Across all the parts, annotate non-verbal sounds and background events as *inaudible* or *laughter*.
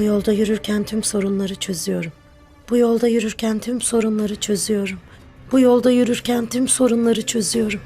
Bu yolda yürürken tüm sorunları çözüyorum. Bu yolda yürürken tüm sorunları çözüyorum. Bu yolda yürürken tüm sorunları çözüyorum.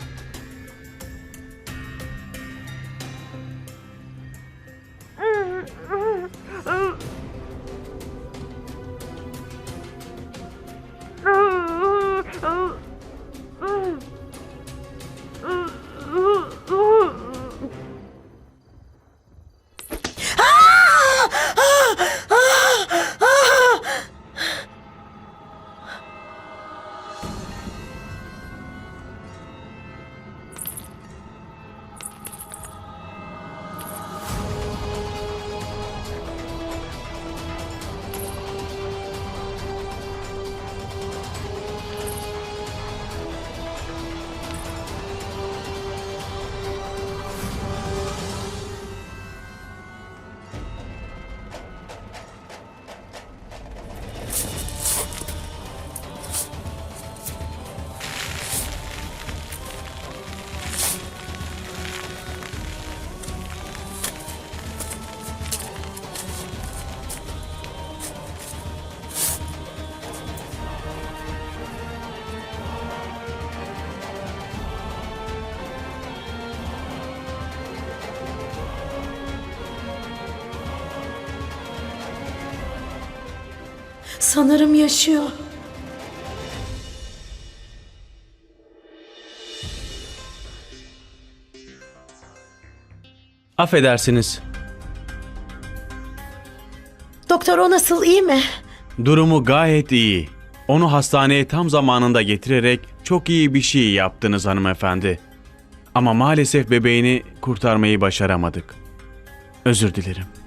Sanırım yaşıyor. Affedersiniz. Doktor o nasıl iyi mi? Durumu gayet iyi. Onu hastaneye tam zamanında getirerek çok iyi bir şey yaptınız hanımefendi. Ama maalesef bebeğini kurtarmayı başaramadık. Özür dilerim.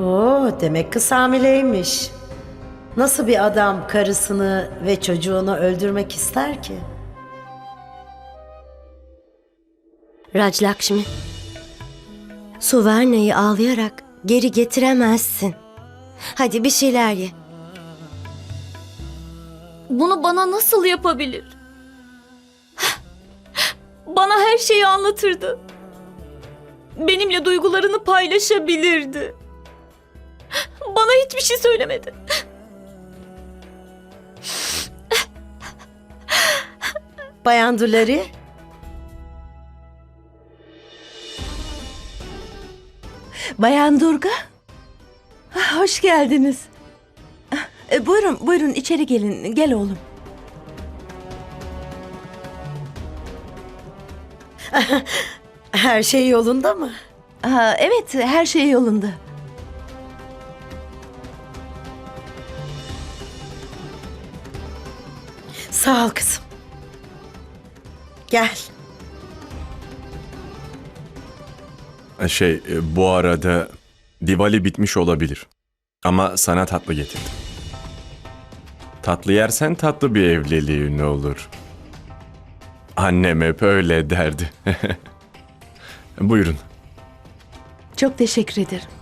Oo, demek kız hamileymiş. Nasıl bir adam karısını ve çocuğunu öldürmek ister ki? Raj Lakshmi. Suverna'yı ağlayarak geri getiremezsin. Hadi bir şeyler ye. Bunu bana nasıl yapabilir? Bana her şeyi anlatırdı. Benimle duygularını paylaşabilirdi. Bana hiçbir şey söylemedi. Bayan Dulari, Bayan Durga. Ah, Hoş geldiniz. Ah, e, Buyurun, buyurun içeri gelin. Gel oğlum. her şey yolunda mı? Ha, evet, her şey yolunda. Sağ ol kızım. Gel. Şey, e, bu arada Diwali bitmiş olabilir. Ama sana tatlı getirdim. Tatlı yersen tatlı bir evliliğin olur. Annem hep öyle derdi. *laughs* Buyurun. Çok teşekkür ederim.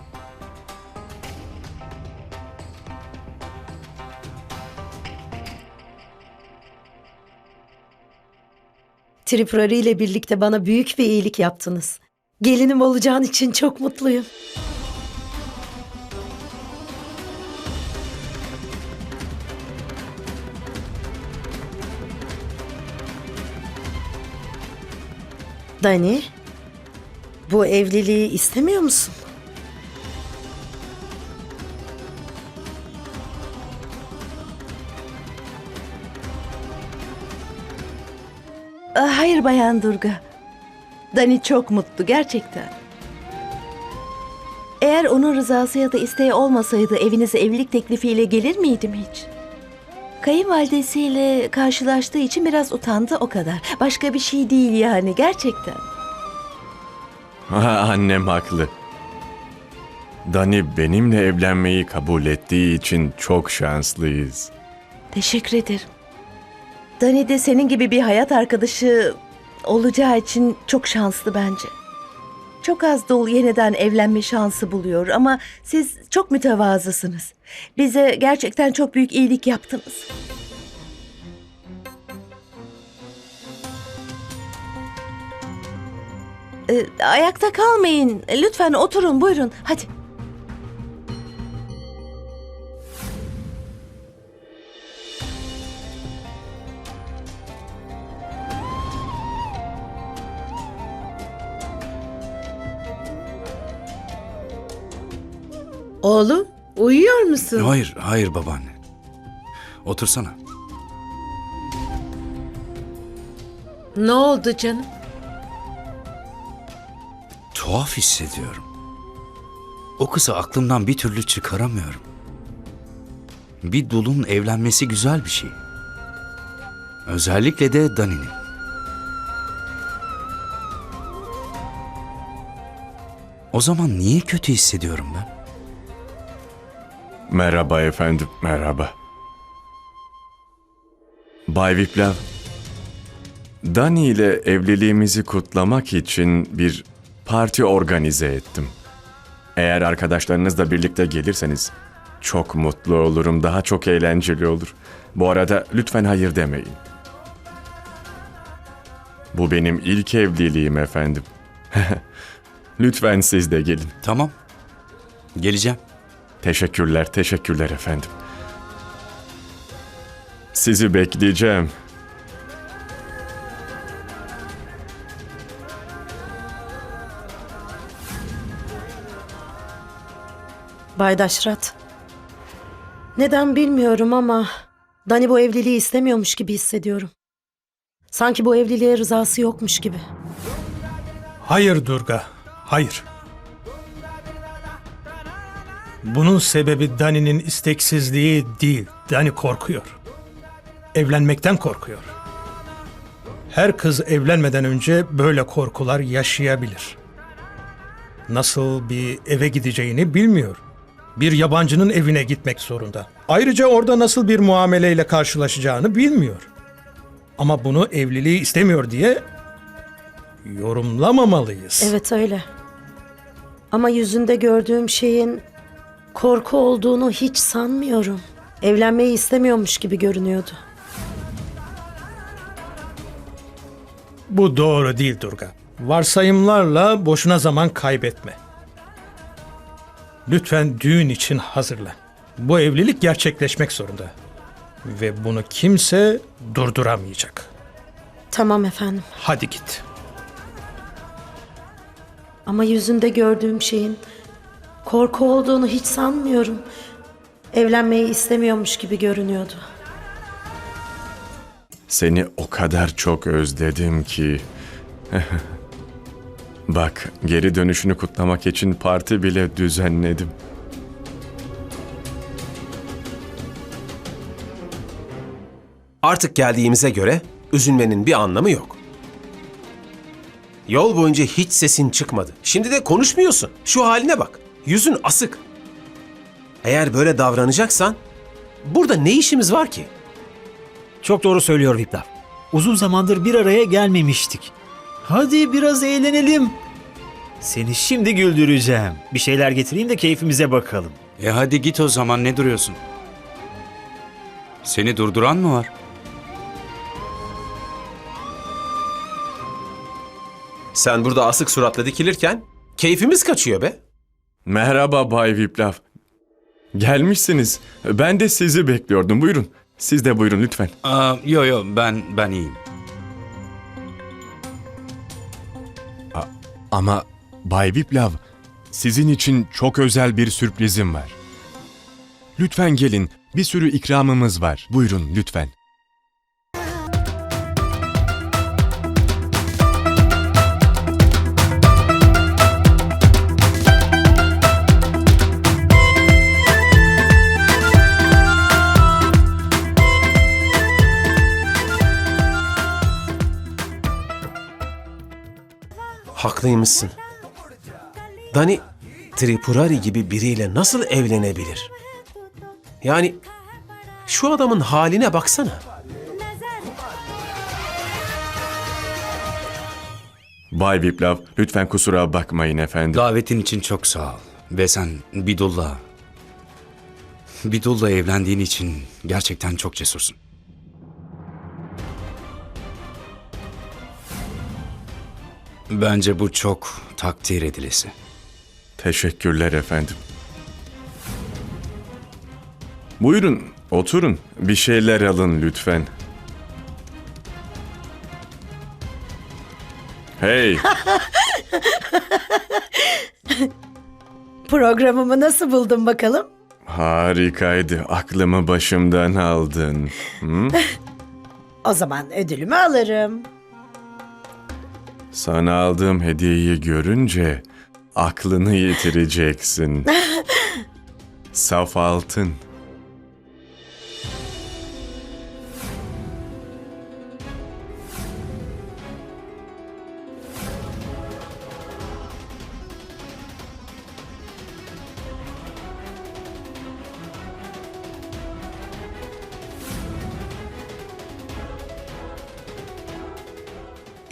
Tripurari ile birlikte bana büyük bir iyilik yaptınız. Gelinim olacağın için çok mutluyum. Dani, bu evliliği istemiyor musun? Hayır Bayan Durga. Dani çok mutlu gerçekten. Eğer onun rızası ya da isteği olmasaydı evinize evlilik teklifiyle gelir miydim hiç? Kayınvalidesiyle karşılaştığı için biraz utandı o kadar. Başka bir şey değil yani gerçekten. Annem haklı. Dani benimle evlenmeyi kabul ettiği için çok şanslıyız. Teşekkür ederim. Dani de senin gibi bir hayat arkadaşı olacağı için çok şanslı bence. çok az dul yeniden evlenme şansı buluyor ama siz çok mütevazısınız. Bize gerçekten çok büyük iyilik yaptınız. Ee, ayakta kalmayın. Lütfen oturun buyurun. Hadi. Oğlum, uyuyor musun? Hayır, hayır babaanne. Otursana. Ne oldu canım? Tuhaf hissediyorum. O kızı aklımdan bir türlü çıkaramıyorum. Bir dulun evlenmesi güzel bir şey. Özellikle de Dani'nin. O zaman niye kötü hissediyorum ben? Merhaba efendim, merhaba. Bay Viplav, Dani ile evliliğimizi kutlamak için bir parti organize ettim. Eğer arkadaşlarınızla birlikte gelirseniz çok mutlu olurum, daha çok eğlenceli olur. Bu arada lütfen hayır demeyin. Bu benim ilk evliliğim efendim. *laughs* lütfen siz de gelin. Tamam. Geleceğim. Teşekkürler, teşekkürler efendim. Sizi bekleyeceğim. Bay Daşrat. Neden bilmiyorum ama Dani bu evliliği istemiyormuş gibi hissediyorum. Sanki bu evliliğe rızası yokmuş gibi. Hayır Durga, hayır. Bunun sebebi Dani'nin isteksizliği değil, Dani korkuyor. Evlenmekten korkuyor. Her kız evlenmeden önce böyle korkular yaşayabilir. Nasıl bir eve gideceğini bilmiyor. Bir yabancının evine gitmek zorunda. Ayrıca orada nasıl bir muameleyle karşılaşacağını bilmiyor. Ama bunu evliliği istemiyor diye yorumlamamalıyız. Evet öyle. Ama yüzünde gördüğüm şeyin korku olduğunu hiç sanmıyorum. Evlenmeyi istemiyormuş gibi görünüyordu. Bu doğru değil Durga. Varsayımlarla boşuna zaman kaybetme. Lütfen düğün için hazırlan. Bu evlilik gerçekleşmek zorunda. Ve bunu kimse durduramayacak. Tamam efendim. Hadi git. Ama yüzünde gördüğüm şeyin korku olduğunu hiç sanmıyorum. Evlenmeyi istemiyormuş gibi görünüyordu. Seni o kadar çok özledim ki. *laughs* Bak, geri dönüşünü kutlamak için parti bile düzenledim. Artık geldiğimize göre üzülmenin bir anlamı yok. Yol boyunca hiç sesin çıkmadı. Şimdi de konuşmuyorsun. Şu haline bak. Yüzün asık. Eğer böyle davranacaksan burada ne işimiz var ki? Çok doğru söylüyor Viplav. Uzun zamandır bir araya gelmemiştik. Hadi biraz eğlenelim. Seni şimdi güldüreceğim. Bir şeyler getireyim de keyfimize bakalım. E hadi git o zaman ne duruyorsun? Seni durduran mı var? Sen burada asık suratla dikilirken keyfimiz kaçıyor be. Merhaba Bay Viplav. Gelmişsiniz. Ben de sizi bekliyordum. Buyurun. Siz de buyurun lütfen. Aa, yo yo ben ben iyiyim. Ama Bay Viplav, sizin için çok özel bir sürprizim var. Lütfen gelin, bir sürü ikramımız var. Buyurun lütfen. Haklıymışsın. Dani Tripurari gibi biriyle nasıl evlenebilir? Yani şu adamın haline baksana. Bay Viplav, lütfen kusura bakmayın efendim. Davetin için çok sağ ol. Ve sen Bidullah... Bidullah evlendiğin için gerçekten çok cesursun. Bence bu çok takdir edilesi. Teşekkürler efendim. Buyurun, oturun. Bir şeyler alın lütfen. Hey, *laughs* Programımı nasıl buldun bakalım? harikaydı. Aklımı başımdan aldın. Hı? *laughs* O zaman ödülümü alırım. Sana aldığım hediyeyi görünce aklını yitireceksin. *laughs* Saf altın.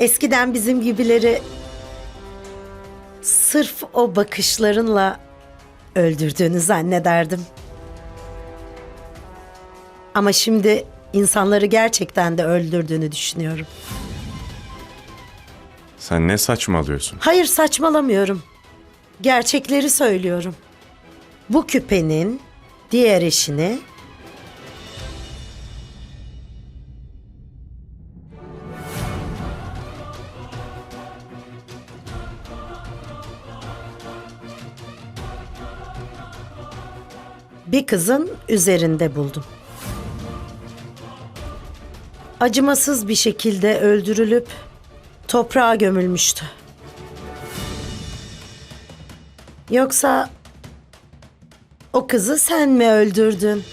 Eskiden bizim gibileri sırf o bakışlarınla öldürdüğünü zannederdim. Ama şimdi insanları gerçekten de öldürdüğünü düşünüyorum. Sen ne saçmalıyorsun? Hayır saçmalamıyorum. Gerçekleri söylüyorum. Bu küpenin diğer eşini bir kızın üzerinde buldum. Acımasız bir şekilde öldürülüp toprağa gömülmüştü. Yoksa o kızı sen mi öldürdün?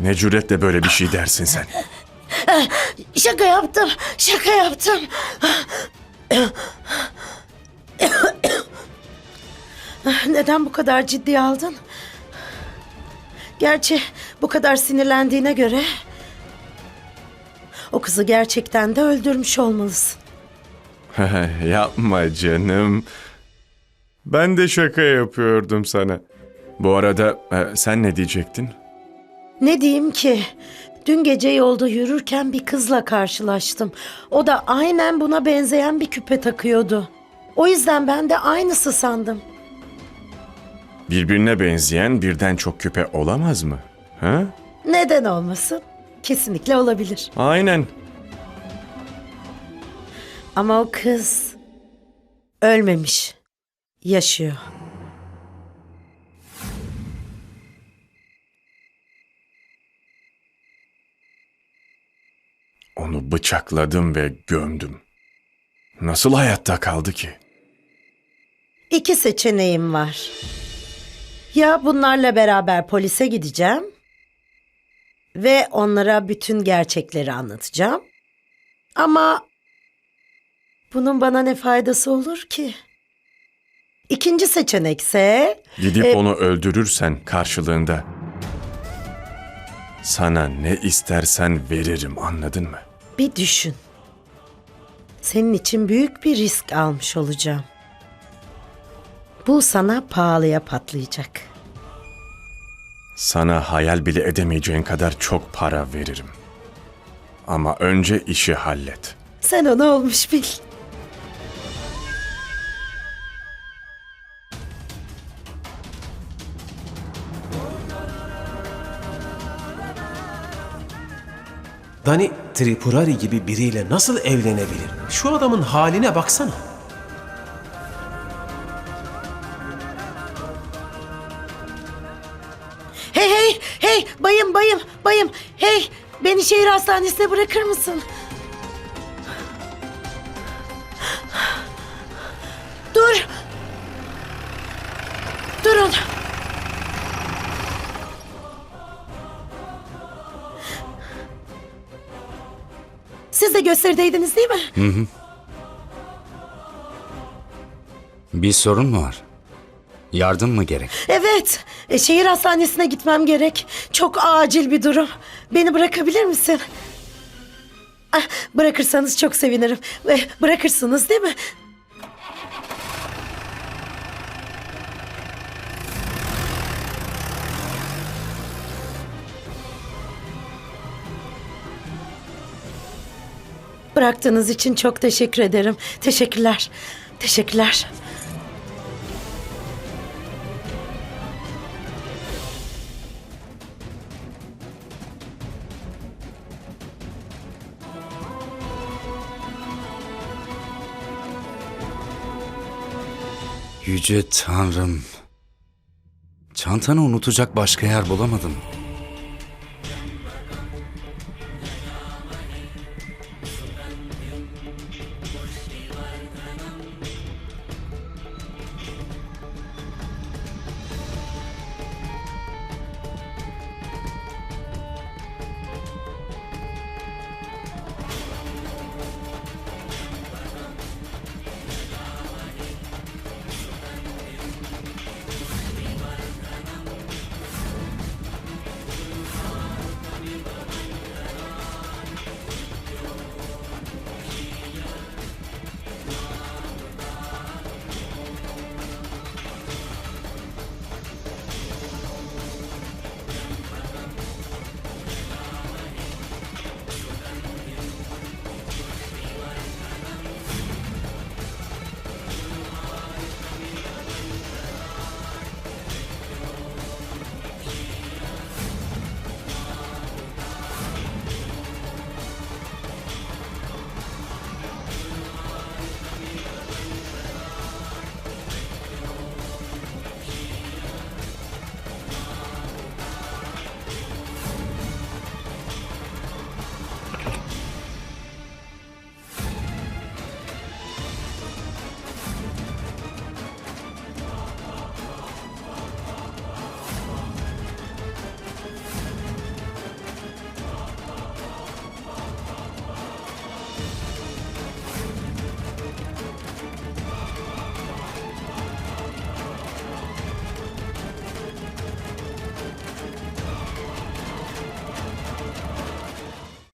Ne cüretle böyle bir şey dersin sen? Şaka yaptım. Şaka yaptım. Neden bu kadar ciddiye aldın? Gerçi bu kadar sinirlendiğine göre o kızı gerçekten de öldürmüş olmalısın. *laughs* Yapma canım. Ben de şaka yapıyordum sana. Bu arada e, sen ne diyecektin? Ne diyeyim ki? Dün gece yolda yürürken bir kızla karşılaştım. O da aynen buna benzeyen bir küpe takıyordu. O yüzden ben de aynısı sandım. Birbirine benzeyen birden çok küpe olamaz mı? Ha? Neden olmasın? Kesinlikle olabilir. Aynen. Ama o kız ölmemiş. Yaşıyor. Onu bıçakladım ve gömdüm. Nasıl hayatta kaldı ki? İki seçeneğim var. Ya bunlarla beraber polise gideceğim ve onlara bütün gerçekleri anlatacağım. Ama bunun bana ne faydası olur ki? İkinci seçenekse Gidip E- onu öldürürsen karşılığında sana ne istersen veririm anladın mı? bir düşün. Senin için büyük bir risk almış olacağım. Bu sana pahalıya patlayacak. Sana hayal bile edemeyeceğin kadar çok para veririm. Ama önce işi hallet. Sen onu olmuş bil. Dani Tripurari gibi biriyle nasıl evlenebilir? Şu adamın haline baksana. Şehir hastanesine bırakır mısın? Dur. Durun. Siz de gösterideydiniz değil mi? Bir sorun mu var? Yardım mı gerek? Evet. E, şehir hastanesine gitmem gerek. Çok acil bir durum. Beni bırakabilir misin? Ah, bırakırsanız çok sevinirim. Eh, Bırakırsınız değil mi? Bıraktığınız için çok teşekkür ederim. Teşekkürler. Teşekkürler. Yüce Tanrım. Çantanı unutacak başka yer bulamadım.